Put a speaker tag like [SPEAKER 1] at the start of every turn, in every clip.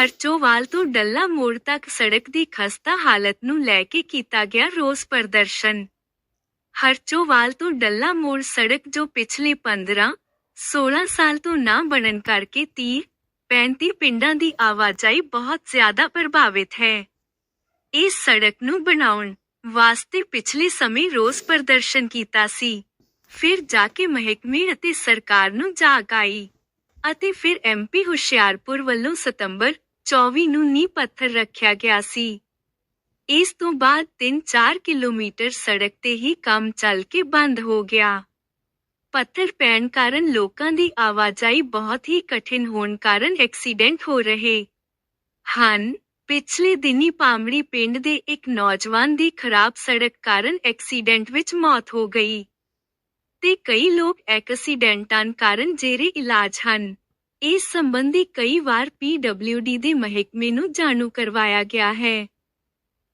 [SPEAKER 1] ਹਰਚੋਵਾਲ ਤੋਂ ਡੱਲਾ ਮੋੜ ਤੱਕ ਸੜਕ ਦੀ ਖਸਤਾ ਹਾਲਤ ਨੂੰ ਲੈ ਕੇ ਕੀਤਾ ਗਿਆ ਰੋਸ ਪ੍ਰਦਰਸ਼ਨ। ਹਰਚੋਵਾਲ ਤੋਂ ਡੱਲਾ ਮੋੜ ਸੜਕ ਜੋ ਪਿਛਲੇ 15 16 ਸਾਲ ਤੋਂ ਨਾ ਬਣਨ ਕਰਕੇ 30 35 ਪਿੰਡਾਂ ਦੀ ਆਵਾਜਾਈ ਬਹੁਤ ਜ਼ਿਆਦਾ ਪ੍ਰਭਾਵਿਤ ਹੈ। ਇਸ ਸੜਕ ਨੂੰ ਬਣਾਉਣ ਵਾਸਤੇ ਪਿਛਲੇ ਸਮੇਂ ਰੋਸ ਪ੍ਰਦਰਸ਼ਨ ਕੀਤਾ ਸੀ। ਫਿਰ ਜਾ ਕੇ ਮਹਿਕਮੇ ਅਤੇ ਸਰਕਾਰ ਨੂੰ ਜਾਗ ਆਈ ਅਤੇ ਫਿਰ ਐਮਪੀ ਹੁਸ਼ਿਆਰਪੁਰ ਵੱਲੋਂ ਸਤੰਬਰ 24 ਨੂੰ ਨੀਂਹ ਪੱਥਰ ਰੱਖਿਆ ਗਿਆ ਸੀ ਇਸ ਤੋਂ ਬਾਅਦ 3-4 ਕਿਲੋਮੀਟਰ ਸੜਕ ਤੇ ਹੀ ਕੰਮ ਚੱਲ ਕੇ ਬੰਦ ਹੋ ਗਿਆ ਪੱਥਰ ਪੈਣ ਕਾਰਨ ਲੋਕਾਂ ਦੀ ਆਵਾਜਾਈ ਬਹੁਤ ਹੀ ਕਠਿਨ ਹੋਣ ਕਾਰਨ ਐਕਸੀਡੈਂਟ ਹੋ ਰਹੇ ਹਨ ਪਿਛਲੇ ਦਿਨੀ ਪਾਮੜੀ ਪਿੰਡ ਦੇ ਇੱਕ ਨੌਜਵਾਨ ਦੀ ਖਰਾਬ ਸੜਕ ਕਾਰਨ ਐਕਸੀਡੈਂਟ ਵਿੱਚ ਮੌਤ ਹੋ ਗਈ ਤੇ ਕਈ ਲੋਕ ਐਕਸੀਡੈਂਟਾਂ ਕਾਰਨ ਜੇਰੇ ਇਲਾਜ ਹਨ ਇਸ ਸੰਬੰਧੀ ਕਈ ਵਾਰ ਪੀਡਬਲਿਊਡੀ ਦੇ ਮਹਿਕਮੇ ਨੂੰ ਜਾਣੂ ਕਰਵਾਇਆ ਗਿਆ ਹੈ।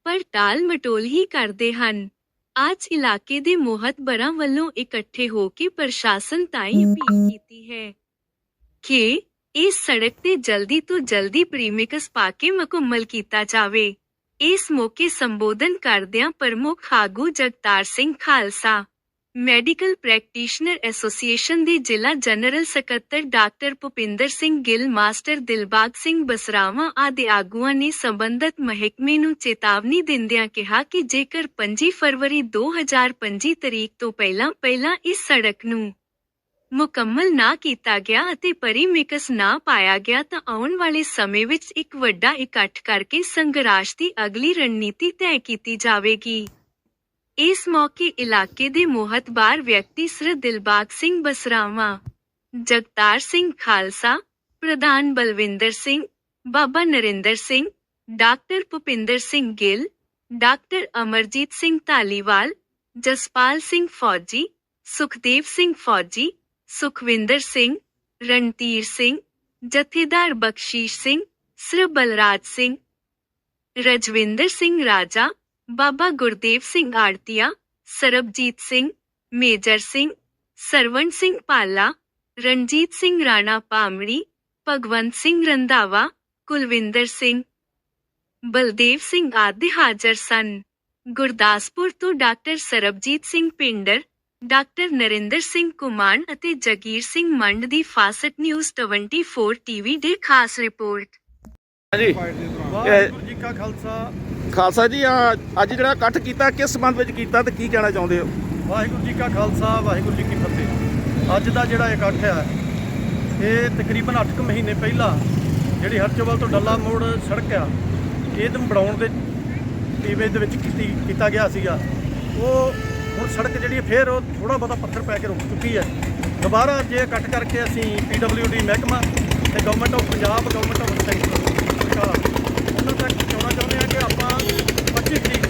[SPEAKER 1] ਪਰ ਟਾਲ ਮਟੋਲ ਹੀ ਕਰਦੇ ਹਨ। ਅੱਜ ਇਲਾਕੇ ਦੇ ਮੋਹਤਬਰਾਂ ਵੱਲੋਂ ਇਕੱਠੇ ਹੋ ਕੇ ਪ੍ਰਸ਼ਾਸਨ ਤਾਈਂ ਅਪੀਲ ਕੀਤੀ ਹੈ ਕਿ ਇਸ ਸੜਕ ਤੇ ਜਲਦੀ ਤੋਂ ਜਲਦੀ ਪ੍ਰੀਮਿਕਸ ਪਾ ਕੇ ਮੁਕੰਮਲ ਕੀਤਾ ਜਾਵੇ। ਇਸ ਮੌਕੇ ਸੰਬੋਧਨ ਕਰਦਿਆਂ ਪ੍ਰਮੁੱਖ ਆਗੂ Jagtar Singh Khalsa medical practitioner association ਦੇ ਜ਼ਿਲ੍ਹਾ ਜਨਰਲ ਸਕੱਤਰ ਡਾਕਟਰ ਭੁਪਿੰਦਰ ਸਿੰਘ ਗਿੱਲ, ਮਾਸਟਰ ਦਿਲਬਾਗ ਸਿੰਘ ਬਸਰਾਵਾਂ ਆਦਿ ਆਗੂਆਂ ਨੇ ਸੰਬੰਧਤ ਮਹਿਕਮੇ ਨੂੰ ਚੇਤਾਵਨੀ ਦਿੰਦਿਆਂ ਕਿਹਾ ਕਿ ਜੇਕਰ 25 ਫਰਵਰੀ 2025 ਤਰੀਕ ਤੋਂ ਪਹਿਲਾਂ ਪਹਿਲਾਂ ਇਸ ਸੜਕ ਨੂੰ ਮੁਕੰਮਲ ਨਾ ਕੀਤਾ ਗਿਆ ਅਤੇ ਪਰੀਮਿਕਸ ਨਾ ਪਾਇਆ ਗਿਆ ਤਾਂ ਆਉਣ ਵਾਲੇ ਸਮੇਂ ਵਿੱਚ ਇੱਕ ਵੱਡਾ ਇਕੱਠ ਕਰਕੇ ਸੰਘਰਸ਼ ਦੀ ਅਗਲੀ ਰਣਨੀਤੀ ਤੈਅ ਕੀਤੀ ਜਾਵੇਗੀ। ਇਸ ਮੌਕੇ ਇਲਾਕੇ ਦੇ ਮੋਹਤਬਾਰ ਵਿਅਕਤੀ ਸ੍ਰ ਦਿਲਬਾਗ ਸਿੰਘ ਬਸਰਾਵਾਂ ਜਗਤਾਰ ਸਿੰਘ ਖਾਲਸਾ ਪ੍ਰਧਾਨ ਬਲਵਿੰਦਰ ਸਿੰਘ ਬਾਬਾ ਨਰਿੰਦਰ ਸਿੰਘ ਡਾਕਟਰ ਭੁਪਿੰਦਰ ਸਿੰਘ ਗਿੱਲ ਡਾਕਟਰ ਅਮਰਜੀਤ ਸਿੰਘ ਧਾਲੀਵਾਲ ਜਸਪਾਲ ਸਿੰਘ ਫੌਜੀ ਸੁਖਦੇਵ ਸਿੰਘ ਫੌਜੀ ਸੁਖਵਿੰਦਰ ਸਿੰਘ ਰਣਧੀਰ ਸਿੰਘ ਜਥੇਦਾਰ ਬਖਸ਼ੀਸ਼ ਸਿੰਘ ਸ੍ਰ ਬਲਰਾਜ ਸਿੰਘ ਰਜਵਿੰਦਰ ਸਿੰਘ ਰਾਜਾ ਬਾਬਾ ਗੁਰਦੇਵ ਸਿੰਘ ਆੜਤੀਆ ਸਰਬਜੀਤ ਸਿੰਘ ਮੇਜਰ ਸਿੰਘ ਸਰਵਣ ਸਿੰਘ ਪਾਲਾ ਰਣਜੀਤ ਸਿੰਘ ਰਾਣਾ ਪਾਮੜੀ ਭਗਵੰਤ ਸਿੰਘ ਰੰਧਾਵਾ ਕੁਲਵਿੰਦਰ ਸਿੰਘ। ਬਲਦੇਵ ਸਿੰਘ ਆਦਿ ਹਾਜ਼ਰ ਸਨ। ਗੁਰਦਾਸਪੁਰ ਤੋਂ ਡਾਕਟਰ ਸਰਬਜੀਤ ਸਿੰਘ ਪਿੰਡਰ ਡਾਕਟਰ ਨਰਿੰਦਰ ਸਿੰਘ ਕੁਮਾਨ ਅਤੇ ਜਗੀਰ ਸਿੰਘ ਮੰਡ ਦੀ ਫਾਸਟ ਨਿਊਜ਼ 24 ਟੀਵੀ ਦੇ ਖਾਸ ਰਿਪੋਰਟ।
[SPEAKER 2] ਹਾਂਜੀ।
[SPEAKER 3] ਵਾਹਿਗੁਰੂ ਜੀ ਕਾ ਖਾਲਸਾ।
[SPEAKER 2] ਖਾਲਸਾ ਜੀ ਆ ਅੱਜ ਜਿਹੜਾ ਇਕੱਠ ਕੀਤਾ, ਕਿਸ ਸੰਬੰਧ ਵਿੱਚ ਕੀਤਾ ਤੇ ਕੀ ਕਹਿਣਾ ਚਾਹੁੰਦੇ ਹੋ?
[SPEAKER 3] ਵਾਹਿਗੁਰੂ ਜੀ ਕਾ ਖਾਲਸਾ, ਵਾਹਿਗੁਰੂ ਜੀ ਕੀ ਫਤਿਹ। ਅੱਜ ਦਾ ਜਿਹੜਾ ਇਕੱਠ ਹੈ, ਇਹ ਤਕਰੀਬਨ 8 ਮਹੀਨੇ ਪਹਿਲਾਂ ਜਿਹੜੀ ਹਰਚੋਵਲ ਤੋਂ ਡੱਲਾ ਮੋੜ ਸੜਕ ਆ ਇਹਨੂੰ ਬਣਾਉਣ ਦੇ ਟੀਵੇ ਦੇ ਵਿੱਚ ਕੀਤੀ, ਕੀਤਾ ਗਿਆ ਸੀਗਾ। ਉਹ ਹੁਣ ਸੜਕ ਜਿਹੜੀ ਹੈ, ਫੇਰ ਉਹ ਥੋੜਾ ਬਹੁਤਾ ਪੱਥਰ ਪੈ ਕੇ ਰੁਕ ਚੁੱਕੀ ਹੈ। ਦੁਬਾਰਾ ਜੇ ਇਕੱਠ ਕਰਕੇ ਅਸੀਂ ਪੀਡਬਲਿਊਡੀ ਮਹਿਕਮਾ ਤੇ government of Punjab government of centre ਸਰਕਾਰ ਉਹਨਾਂ ਤੱਕ ਪਹੁੰਚਾਉਣਾ ਚਾਹੁੰਦੇ ਹਾਂ ਕਿ ਆਪਾਂ 25 ਤਰੀਕ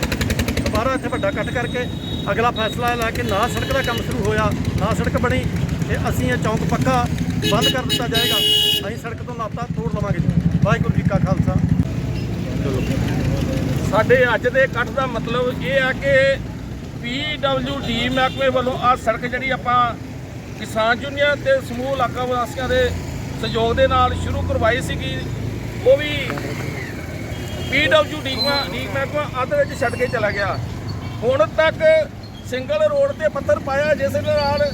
[SPEAKER 3] ਦੁਬਾਰਾ ਇੱਥੇ ਵੱਡਾ ਇਕੱਠ ਕਰਕੇ ਅਗਲਾ ਫੈਸਲਾ ਲੈ ਕੇ ਨਾ ਸੜਕ ਦਾ ਕੰਮ ਸ਼ੁਰੂ ਹੋਇਆ, ਨਾ ਸੜਕ ਬਣੀ ਤੇ ਅਸੀਂ ਇਹ ਚੌਂਕ ਪੱਕਾ ਬੰਦ ਕਰ ਦਿੱਤਾ ਜਾਏਗਾ। ਅਸੀਂ ਸੜਕ ਤੋਂ ਨਾਤਾ ਤੋੜ ਲਵਾਂਗੇ। ਵਾਹਿਗੁਰੂ ਜੀ ਕਾ ਖਾਲਸਾ।
[SPEAKER 2] ਸਾਡੇ ਅੱਜ ਦੇ ਇਕੱਠ ਦਾ ਮਤਲਬ ਇਹ ਆ ਕਿ ਪੀਡਬਲਯੂਡੀ ਮਹਿਕਮੇ ਵੱਲੋਂ ਆ ਸੜਕ ਜਿਹੜੀ ਆਪਾਂ ਕਿਸਾਨ ਯੂਨੀਅਨ ਤੇ ਸਮੂਹ ਇਲਾਕਾ ਵਾਸੀਆਂ ਦੇ ਸਹਿਯੋਗ ਦੇ ਨਾਲ ਸ਼ੁਰੂ ਕਰਵਾਈ ਸੀਗੀ, ਉਹ ਵੀ ਪੀਡਬਲਯੂਡੀ ਡੀ ਮਹਿਕਮਾ ਅੱਧ ਵਿੱਚ ਛੱਡ ਕੇ ਚਲਾ ਗਿਆ। ਹੁਣ ਤੱਕ ਸਿੰਗਲ ਰੋਡ ਤੇ ਪੱਥਰ ਪਾਇਆ, ਜਿਸ ਨਾਲ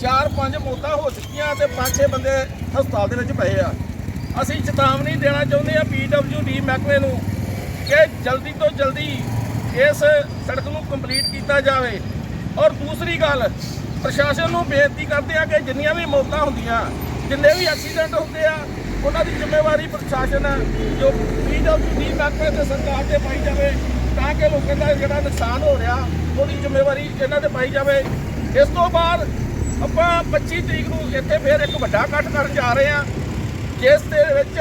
[SPEAKER 2] ਚਾਰ ਪੰਜ ਮੌਤਾਂ ਹੋ ਚੁੱਕੀਆਂ ਤੇ ਪੰਜ ਛੇ ਬੰਦੇ ਹਸਪਤਾਲ ਦੇ ਵਿੱਚ ਪਏ ਆ। ਅਸੀਂ ਚੇਤਾਵਨੀ ਦੇਣਾ ਚਾਹੁੰਦੇ ਆ ਪੀਡਬਲਯੂਡੀ ਮਹਿਕਮੇ ਨੂੰ ਕਿ ਜਲਦੀ ਤੋਂ ਜਲਦੀ ਇਸ ਸੜਕ ਨੂੰ ਕੰਪਲੀਟ ਕੀਤਾ ਜਾਵੇ। ਔਰ ਦੂਸਰੀ ਗੱਲ, ਪ੍ਰਸ਼ਾਸਨ ਨੂੰ ਬੇਨਤੀ ਕਰਦੇ ਆ ਕਿ ਜਿੰਨੀਆਂ ਵੀ ਮੌਤਾਂ ਹੁੰਦੀਆਂ, ਜਿੰਨੇ ਵੀ ਐਕਸੀਡੈਂਟ ਹੁੰਦੇ ਆ, ਉਹਨਾਂ ਦੀ ਜ਼ਿੰਮੇਵਾਰੀ ਪ੍ਰਸ਼ਾਸਨ ਜੋ ਪੀਡਬਲਯੂਡੀ ਮਹਿਕਮੇ ਤੇ ਸਰਕਾਰ ਤੇ ਪਾਈ ਜਾਵੇ। ਤਾਂ ਕਿ ਲੋਕਾਂ ਦਾ ਜਿਹੜਾ ਨੁਕਸਾਨ ਹੋ ਰਿਹਾ, ਉਹਦੀ ਜ਼ਿੰਮੇਵਾਰੀ ਇਹਨਾਂ ਤੇ ਪਾਈ ਜਾਵੇ। ਇਸ ਤੋਂ ਬਾਅਦ ਆਪਾਂ 25 ਤਰੀਕ ਨੂੰ ਇੱਥੇ ਫੇਰ ਇੱਕ ਵੱਡਾ ਇਕੱਠ ਕਰਨ ਜਾ ਰਹੇ ਹਾਂ, ਜਿਸ ਦੇ ਵਿੱਚ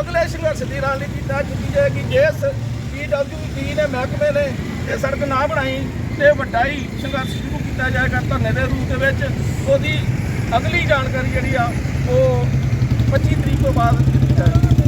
[SPEAKER 2] ਅਗਲੇ ਸੰਘਰਸ਼ ਦੀ ਰਣਨੀਤੀ ਤੈਅ ਕੀਤੀ ਜਾਏਗੀ, ਜਿਸ ਪੀਡਬਲਯੂਡੀ ਨੇ ਮਹਿਕਮੇ ਨੇ ਇਹ ਸੜਕ ਨਾ ਬਣਾਈ ਤੇ ਵੱਡਾ ਹੀ ਸੰਘਰਸ਼ ਸ਼ੁਰੂ ਕੀਤਾ ਜਾਏਗਾ ਧਰਨੇ ਦੇ ਰੂਪ ਦੇ ਵਿੱਚ। ਉਹਦੀ ਅਗਲੀ ਜਾਣਕਾਰੀ ਜਿਹੜੀ ਆ, ਉਹ 25 ਤਰੀਕ ਤੋਂ ਬਾਅਦ ਦਿੱਤੀ ਜਾਏਗੀ।